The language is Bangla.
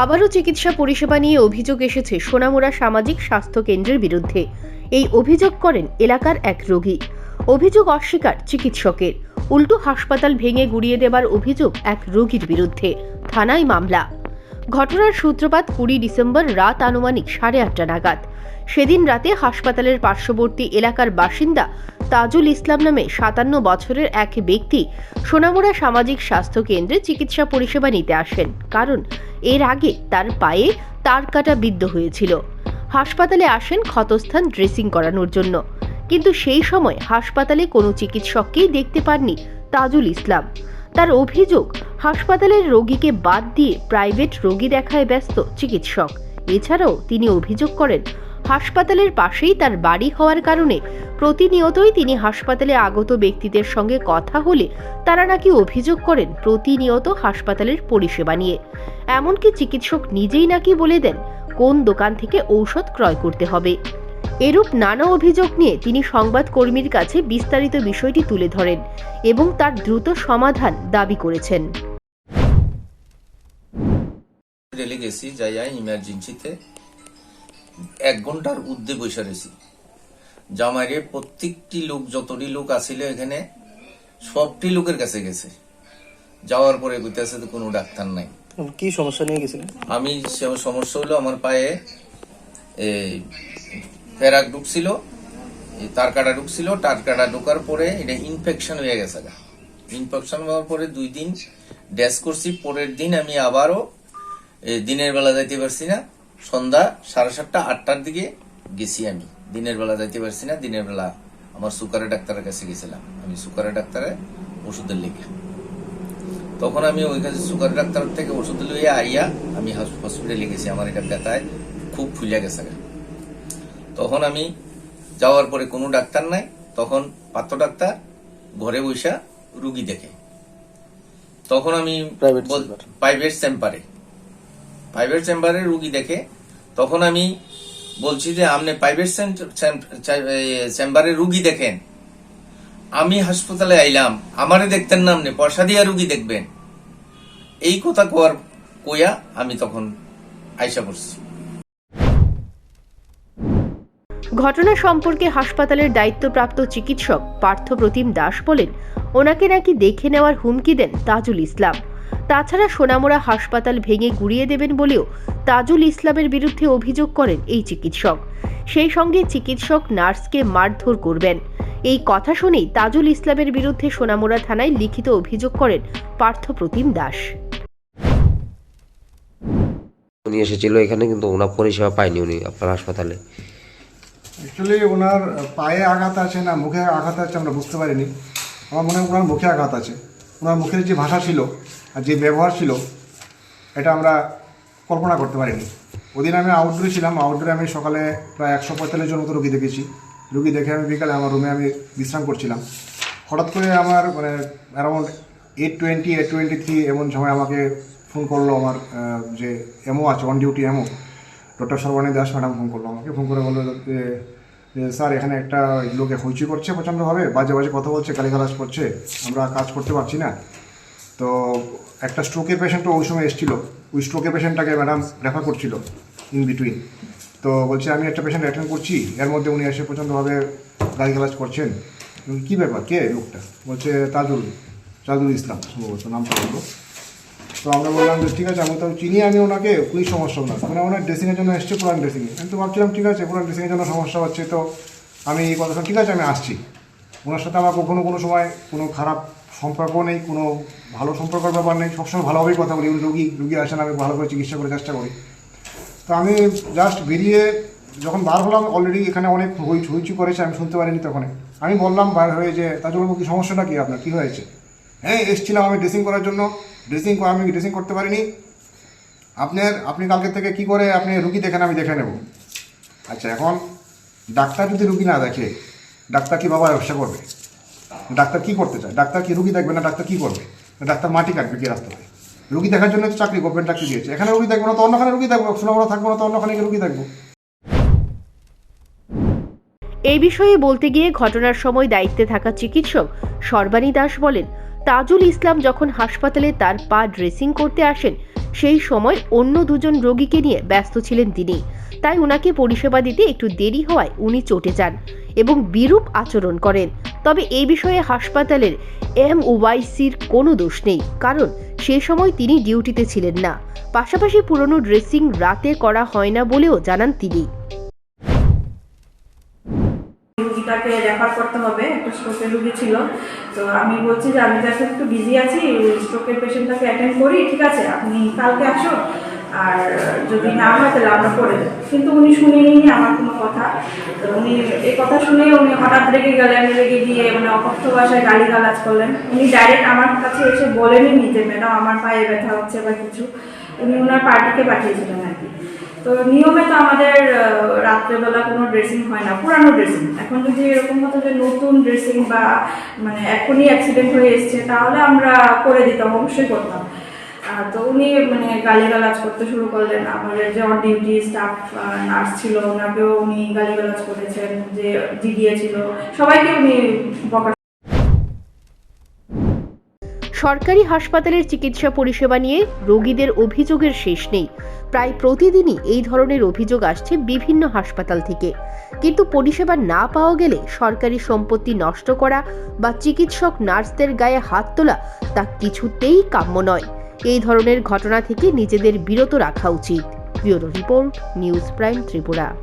আবারও চিকিৎসা পরিষেবা নিয়ে অভিযোগ এসেছে সোনামুড়া সামাজিক স্বাস্থ্য কেন্দ্রের বিরুদ্ধে। এই অভিযোগ করেন এলাকার এক রোগী। অভিযোগ অস্বীকার চিকিৎসকের। উল্টো হাসপাতাল ভেঙে গুড়িয়ে দেবার অভিযোগ এক রোগীর বিরুদ্ধে। থানায় মামলা। ঘটনার সূত্রপাত কুড়ি ডিসেম্বর রাত আনুমানিক সাড়ে আটটা নাগাদ। সেদিন রাতে হাসপাতালের পার্শ্ববর্তী এলাকার বাসিন্দা তাজুল ইসলাম নামে সাতান্ন বছরের এক ব্যক্তি সোনামুড়া সামাজিক স্বাস্থ্য কেন্দ্রে চিকিৎসা পরিষেবা নিতে আসেন। কারণ এর আগে তার পায়ে তার কাটা বিদ্ধ হয়েছিল। হাসপাতালে আসেন ক্ষতস্থান ড্রেসিং করানোর জন্য। কিন্তু সেই সময় হাসপাতালে কোনো চিকিৎসককেই দেখতে পাননি তাজুল ইসলাম। তার অভিযোগ, হাসপাতালের রোগীকে বাদ দিয়ে প্রাইভেট রোগী দেখায় ব্যস্ত চিকিৎসক। এছাড়াও তিনি অভিযোগ করেন হাসপাতালের পাশেই তার বাড়ি হওয়ার কারণে প্রতিনিয়তই তিনি হাসপাতালে আগত ব্যক্তিদের সঙ্গে কথা হলে তারা নাকি অভিযোগ করেন প্রতিনিয়ত হাসপাতালের পরিষেবা নিয়ে। এমনকি চিকিৎসক নিজেই নাকি বলে দেন, কোন দোকান থেকে ঔষধ ক্রয় করতে হবে। এরূপ নানা অভিযোগ নিয়ে তিনি সংবাদকর্মীর কাছে বিস্তারিত বিষয়টি তুলে ধরেন এবং তার দ্রুত সমাধান দাবি করেছেন। ইমার্জেন্সিতে এক ঘণ্টার উদ্দে বসে রয়েছি। জামাইরে প্রত্যেকটি লোক যতটি লোক আছিল এখানে সবটি লোকের কাছে গেছে। যাওয়ার পরে কইতেছে তো কোনো ডাক্তার নাই। কি সমস্যা নিয়ে গেছিলেন? আমি সমস্যা হলো আমার পায়ে এই ফেরাক ঢুকছিল তার কাটা ঢুকছিল তার কাটা ঢোকার পরে এটা ইনফেকশন হয়ে গেছে ইনফেকশন হওয়ার পরে দুই দিন ড্যাশ করছি পরের দিন আমি আবারও দিনের বেলা যাইতে পারছি না। সন্ধ্যা সাড়ে সাতটা আটটার দিকে গেছি আমি। দিনের বেলা যাইতে পারছি না দিনের বেলা আমার সুকারের ডাক্তারের কাছে গেছিলাম। আমি সুকারের ডাক্তারে ওষুধের লেগে তখন আমি ওই কাছে সুগার ডাক্তার থেকে ওষুধ লইয়ে আইয়া আমি হসপিটালে গেছি। আমার এটা ব্যথায় খুব ফুলিয়া গেছে তখন আমি যাওয়ার পরে কোনো ডাক্তার নাই। তখন পাত্র ডাক্তার ঘরে বৈশা রুগী দেখে। তখন আমি. প্রাইভেট চেম্বারে প্রাইভেট চেম্বারে রুগী দেখে, তখন আমি বলছি যে, আপনি প্রাইভেট চেম্বারে রুগী দেখেন। আমি হাসপাতালে আইলাম, আমারে দেখতেন না আপনি, পয়সা দিয়া রুগী দেখবেন। এই কথা কোয়ার কইয়া আমি তখন আইসা পড়ছি। ঘটনা সম্পর্কে হাসপাতালের দায়িত্বপ্রাপ্ত চিকিৎসক পার্থপ্রতিম দাস বলেন, ওনাকে নাকি দেখে নেওয়ার হুমকি দেন তাজুল ইসলাম। তাছাড়া সোনামুড়া হাসপাতাল ভেঙে গুড়িয়ে দেবেন বলেও তাজুল ইসলামের বিরুদ্ধে অভিযোগ করেন এই চিকিৎসক। সেই সঙ্গে চিকিৎসক নার্সকে মারধর করবেন। এই কথা শুনেই তাজুল ইসলামের বিরুদ্ধে সোনামুড়া থানায় লিখিত অভিযোগ করেন পার্থপ্রতিম দাস। উনি এসেছিল এখানে কিন্তু ওনার পরিষেবা পায়নি উনি আপনার হাসপাতালে। অ্যাকচুয়ালি ওনার পায়ে আঘাত আছে না মুখে আঘাত আছে আমরা বুঝতে পারিনি। আমার মনে হয় ওনার মুখে আঘাত আছে। ওনার মুখের যে ভাষা ছিল যে ব্যবহার ছিল, এটা আমরা কল্পনা করতে পারিনি। ওদিন আমি আউটডোরে ছিলাম আউটডোরে আমি সকালে প্রায় একশো পঁয়তাল্লিশ জন মতো রুগী দেখেছি। রুগী দেখে আমি বিকালে আমার রুমে আমি বিশ্রাম করছিলাম। হঠাৎ করে আমার মানে around eight twenty eight twenty three এমন সময় আমাকে ফোন করল আমার যে এমও আছে on duty MO doctor Sarbani Das madam phone করল আমাকে। ফোন করে বলল যে স্যার, এখানে একটা লোকে হইচই করছে প্রচণ্ডভাবে বাজে বাজে কথা বলছে, গালিগালাজ করছে, আমরা কাজ করতে পারছি না। তো একটা স্ট্রোকের পেশেন্টও ওই সময় এসেছিল। ওই স্ট্রোকের পেশেন্টটাকে ম্যাডাম রেফার করছিল ইন বিটুইন তো বলছে, আমি একটা পেশেন্ট অ্যাটেন্ড করছি। এর মধ্যে উনি এসে প্রচণ্ডভাবে গালিগালাজ করছেন। কী ব্যাপার? কে লোকটা? বলছে তাজুল তাজুল ইসলাম। সম্ভবত নামটা বলল। তো আমরা বললাম যে, ঠিক আছে, আমি তো চিনি আমি ওনাকে, কোনো সমস্যা না। মানে ওনার ড্রেসিংয়ের জন্য এসছে পুরান ড্রেসিংয়ে আমি তো ভাবছিলাম, ঠিক আছে, পুরান ড্রেসিংয়ের জন্য সমস্যা হচ্ছে তো আমি এই কথা ঠিক আছে, আমি আসছি। ওনার সাথে আমার কখনো কোনো সময় কোনো খারাপ সম্পর্ক নেই, কোনো ভালো সম্পর্কের ব্যাপার নেই, সবসময় ভালোভাবেই কথা বলি, রুগী রুগী আসেন আমি ভালো করে চিকিৎসা করার চেষ্টা করি। তো আমি জাস্ট বেরিয়ে যখন বার হলাম অলরেডি এখানে অনেক হই হইচি করেছে, আমি শুনতে পারিনি তখন আমি বললাম বার হয়ে যে তার জন্য কি সমস্যাটা কী আপনার? কী হয়েছে? হ্যাঁ এসেছিলাম আমি ড্রেসিং করার জন্য। ড্রেসিং আমি ড্রেসিং করতে পারিনি। আপনার, আপনি কালকে থেকে কি করে আপনি রুগী দেখেন, আমি দেখে নেব। আচ্ছা এখন ডাক্তার যদি রুগী না দেখে, ডাক্তার কি বাবা ব্যবসা করবে? ডাক্তার কি করতে চায়? ডাক্তার কি রুগী দেখবে না ডাক্তার কি করবে? ডাক্তার মাটি কাটবে কি রাস্তায় রুগী দেখার জন্য চাকরি গভর্নমেন্ট চাকরি দিয়েছে। এখানে রুগী দেখব না তো অন্যখানে রুগী দেখব সোনামরা থাকব না তো অন্যখানে রুগী দেখব। এই বিষয়ে বলতে গিয়ে ঘটনার সময় দায়িত্বে থাকা চিকিৎসক সর্বাণী দাস বলেন, তাজুল ইসলাম যখন হাসপাতালে তার পা ড্রেসিং করতে আসেন, সেই সময় অন্য দুজন রোগীকে নিয়ে ব্যস্ত ছিলেন তিনি। তাই ওনাকে পরিষেবা দিতে একটু দেরি হওয়ায় উনি চটে যান এবং বিরূপ আচরণ করেন। তবে এই বিষয়ে হাসপাতালের এম ওয়াইসির কোনো দোষ নেই, কারণ সে সময় তিনি ডিউটিতে ছিলেন না। পাশাপাশি পুরনো ড্রেসিং রাতে করা হয় না বলেও জানান তিনি। রুগীটাকে রেফার করতে হবে, একটা স্ট্রোকের রুগী ছিল। তো আমি বলছি যে আমি তো একটু বিজি আছি স্ট্রোকের পেশেন্টটাকে অ্যাটেন্ড করি, ঠিক আছে? আপনি কালকে আসো আর যদি না হয় তাহলে আমরা করে দেবো কিন্তু উনি শুনেনি আমার কোনো কথা। তো উনি এই কথা শুনে উনি হঠাৎ রেগে গেলেন, রেগে গিয়ে মানে অকথ্য ভাষায় গালি গালাজ করলেন। উনি ডাইরেক্ট আমার কাছে এসে বলেনি যে, ম্যাডাম, আমার পায়ে ব্যথা হচ্ছে বা কিছু। উনি ওনার পার্টিকে পাঠিয়েছিলেন আর কি। তো নিয়মে তো আমাদের রাত্রেবেলা কোনো ড্রেসিং হয় না, পুরানো ড্রেসিং এখন যদি এরকম হতো যে নতুন ড্রেসিং বা মানে এখনই অ্যাক্সিডেন্ট হয়ে এসছে, তাহলে আমরা করে দিতাম, অবশ্যই করতাম। তো উনি মানে গালিগালাজ করতে শুরু করলেন। আমাদের যে অন ডিউটি স্টাফ নার্স ছিল, ওনাকেও উনি গালিগালাজ করেছেন, যে জিডিএ ছিল। সবাইকে উনি বকা সরকারি হাসপাতালের চিকিৎসা পরিষেবা নিয়ে রোগীদের অভিযোগের শেষ নেই। প্রায় প্রতিদিনই এই ধরনের অভিযোগ আসছে বিভিন্ন হাসপাতাল থেকে। কিন্তু পরিষেবা না পাওয়া গেলে সরকারি সম্পত্তি নষ্ট করা বা চিকিৎসক নার্সদের গায়ে হাত তোলা তা কিছুতেই কাম্য নয়। এই ধরনের ঘটনা থেকে নিজেদের বিরত রাখা উচিত। Bureau report News Prime Tripura.